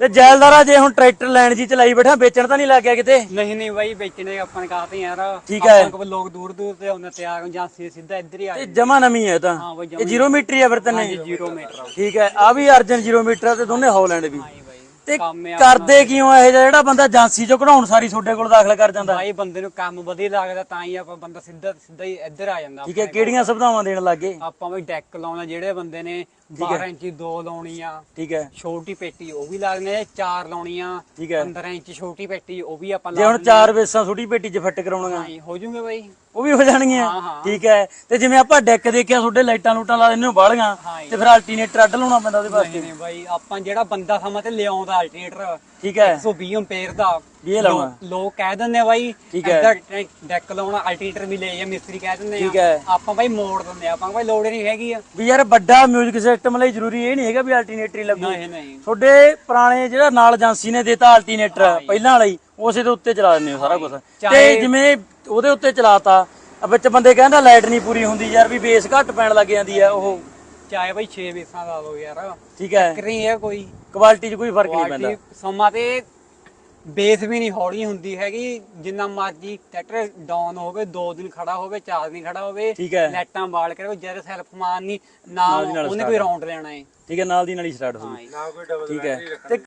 ਤੇ ਜੈਲਦਾਰਾ ਜੇ ਹੁਣ ਟਰੈਕਟਰ ਲੈਣ ਜੀ ਚਲਾਈ ਬੈਠਾ ਵੇਚਣ ਤਾਂ ਨਹੀਂ ਲੱਗ ਗਿਆ ਕਿਤੇ? ਨਹੀਂ ਨਹੀਂ ਬਾਈ ਵੇਚਣੇ ਆਪਾਂ ਨੇ ਕਹਤੇ ਯਾਰ? ਠੀਕ ਹੈ। ਆਪਾਂ ਕੋਲ ਲੋਕ ਦੂਰ ਦੂਰ ਤੇ ਆਉਂਦੇ ਤਿਆਰ ਹੋ ਜਾਂ ਸਿ- ਸਿੱਧਾ ਇੱਧਰ ਹੀ ਆ ਤੇ ਜਮਾ ਨਵੀਂ ਹੈ ਇਹ ਤਾਂ। ਹਾਂ ਬਾਈ ਇਹ ਜ਼ੀਰੋ ਮੀਟਰ ਹੀ ਆ ਫਿਰ ਜਾਂਦੇ 0 ਮੀਟਰ ਠੀਕ ਹੈ ਆ ਵੀ ਅਰਜਨ ਜ਼ੀਰੋ ਮੀਟਰ ਆ ਤੇ ਦੋਨੇ ਹੌਲੈਂਡ ਵੀ। ਹਾਂਜੀ ਤੇ ਕੰਮ ਆ ਕਰਦੇ ਕਿਉਂ ਇਹ ਜਿਹਾ? ਜਿਹੜਾ ਬੰਦਾ ਏਜੰਸੀ ਚੋਂ ਕਢਾਉਣ ਸਾਰੀ ਤੁਹਾਡੇ ਕੋਲ ਦਾਖਲ ਕਰ ਜਾਂਦਾ। ਬਾਈ ਬੰਦੇ ਨੂੰ ਕੰਮ ਵਧੀਆ ਲੱਗਦਾ ਤਾਂ ਹੀ ਆਪਾਂ ਬੰਦਾ ਸਿੱਧਾ ਸਿੱਧਾ ਹੀ ਇੱਧਰ ਆ ਜਾਂਦਾ ਠੀਕ ਹੈ ਕਿਹੜੀਆਂ ਸੁਵਿਧਾਵਾਂ ਦੇਣ ਲੱਗੇ? ਆਪਾਂ ਵੀ ਡੈਕ ਲਾਉਣਾ ਜਿਹੜੇ ਬੰਦੇ ਨੇ 12 ਇੰਚੀ ਦੋ ਲਾਉਣੀ ਆ ਠੀਕ ਹੈ। ਛੋਟੀ ਪੇਟੀ ਉਹ ਵੀ ਲਾਉਣੀ ਆ ਚਾਰ ਲਾਉਣੀ ਆ ਠੀਕ ਹੈ। 15 ਇੰਚ ਛੋਟੀ ਪੇਟੀ ਉਹ ਵੀ ਆਪਾਂ ਜੇ ਹੁਣ ਚਾਰ ਵੇਸਾਂ ਛੋਟੀ ਪੇਟੀ 'ਚ ਫਿੱਟ ਕਰਾਉਣੀਆਂ। ਹਾਂ ਹੋ ਜੂਗੇ ਬਾਈ। ਉਹ ਵੀ ਹੋ ਜਾਣਗੀਆਂ। ਠੀਕ ਹੈ ਤੇ ਜਿਵੇਂ ਆਪਾਂ ਡੈਕ ਦੇਖਿਆ ਤੁਹਾਡੇ ਲਾਈਟਾਂ ਲੂਟਾਂ ਲਾ ਦਿੰਦੇ ਹੋ ਬਾਹਲੀਆਂ। ਤੇ ਫਿਰ ਅਲਟਰਨੇਟਰ ਅੱਡ ਲਾਉਣਾ ਪੈਂਦਾ ਉਹਦੇ ਵਾਸਤੇ ਨਹੀਂ ਨਹੀਂ ਬਾਈ ਆਪਾਂ ਜਿਹੜਾ ਬੰਦਾ ਸਮਾਂ ਤੇ ਲਿਆਉਂਦਾ ਅਲਟਰਨੇਟਰ ਠੀਕ ਹੈ 120 ਐਂਪੀਅਰ ਦਾ ਵੀ ਇਹ ਲਾਉਣਾ। ਲੋਕ- ਲੋਕ ਕਹਿ ਦਿੰਦੇ ਆ ਬਾਈ ਠੀਕ ਹੈ। ਡੈਕ ਲਾਉਣਾ ਅਲਟਰਨੇਟਰ ਵੀ ਲੈ ਜਾ ਮਿਸਤਰੀ ਕਹਿ ਦਿੰਦੇ ਠੀਕ ਆ ਹੈ। ਆਪਾਂ ਬਾਈ ਮੋੜ ਦਿੰਦੇ ਆ ਆਪਾਂ ਬਾਈ ਲੋੜ ਹੀ ਨਹੀਂ ਹੈਗੀ ਆ। ਵੀ ਯਾਰ ਵੱਡਾ 뮤직 ਸਿਸਟਮ ਲਈ ਜ਼ਰੂਰੀ ਇਹ ਨਹੀਂ ਹੈਗਾ ਵੀ ਅਲਟਰਨੇਟਰ ਲੱਗੂ। ਨਹੀਂ ਨਹੀਂ। ਤੁਹਾਡੇ ਪੁਰਾਣੇ ਜਿਹੜਾ ਨਾਲ ਏਜੰਸੀ ਨੇ ਦਿੱਤਾ ਅਲਟਰਨੇਟਰ ਪਹਿਲਾਂ ਵਾਲਾ ਹੀ ਉਸੇ ਦੇ ਉੱਤੇ ਚਲਾ ਦਿੰਦੇ ਹੋ ਸਾਰਾ ਕੁਝ ਤੇ ਚਾਹੇ- ਜਿਵੇਂ ਉਹਦੇ ਉੱਤੇ ਚਲਾਤਾ ਆ ਵਿੱਚ ਬੰਦੇ ਕਹਿੰਦਾ ਲਾਈਟ ਨਹੀਂ ਪੂਰੀ ਹੁੰਦੀ ਯਾਰ ਵੀ ਬੇਸ ਘੱਟ ਪੈਣ ਲੱਗ ਜਾਂਦੀ ਆ ਉਹ। ਚਾਹੇ ਬਾਈ 6 ਵੇਸਾਂ ਲਾ ਲਓ ਯਾਰ। ਠੀਕ ਹੈ। ਕਰੀ ਹੈ ਕੋਈ। ਕੁਆਲਿਟੀ 'ਚ ਕੋਈ ਫ਼ਰਕ ਨਹੀਂ ਪੈਂਦਾ। ਕੁਆਲਿਟੀ ਸਮਾਂ ਤੇ ਬੇਸ ਵੀ ਨਹੀਂ ਹੌਲੀ ਹੁੰਦੀ ਹੈਗੀ ਜਿੰਨਾ ਮਰਜ਼ੀ ਟਰੈਕਟਰ ਡਾਊਨ ਹੋਵੇ 2 ਦਿਨ ਖੜਾ ਹੋਵੇ 4 ਦਿਨ ਖੜਾ ਹੋਵੇ ਠੀਕ ਹੈ। ਲਾਈਟਾਂ ਬਾਲ ਕਰੇ ਜਦ ਸੈਲਫ ਮਾਨ ਨਹੀਂ ਨਾ ਨਾਲ ਦੀ ਨਾਲ ਉਹਨੇ start ਕੋਈ ਰਾਉਂਡ ਲੈਣਾ ਹੈ ਠੀਕ ਹੈ ਨਾਲ ਦੀ ਨਾਲ ਹੀ ਸਟਾਰਟ ਹੋ ਹਾਂ ਗਈ ਜੀ। ਠੀਕ ਹੈ। ਤੇ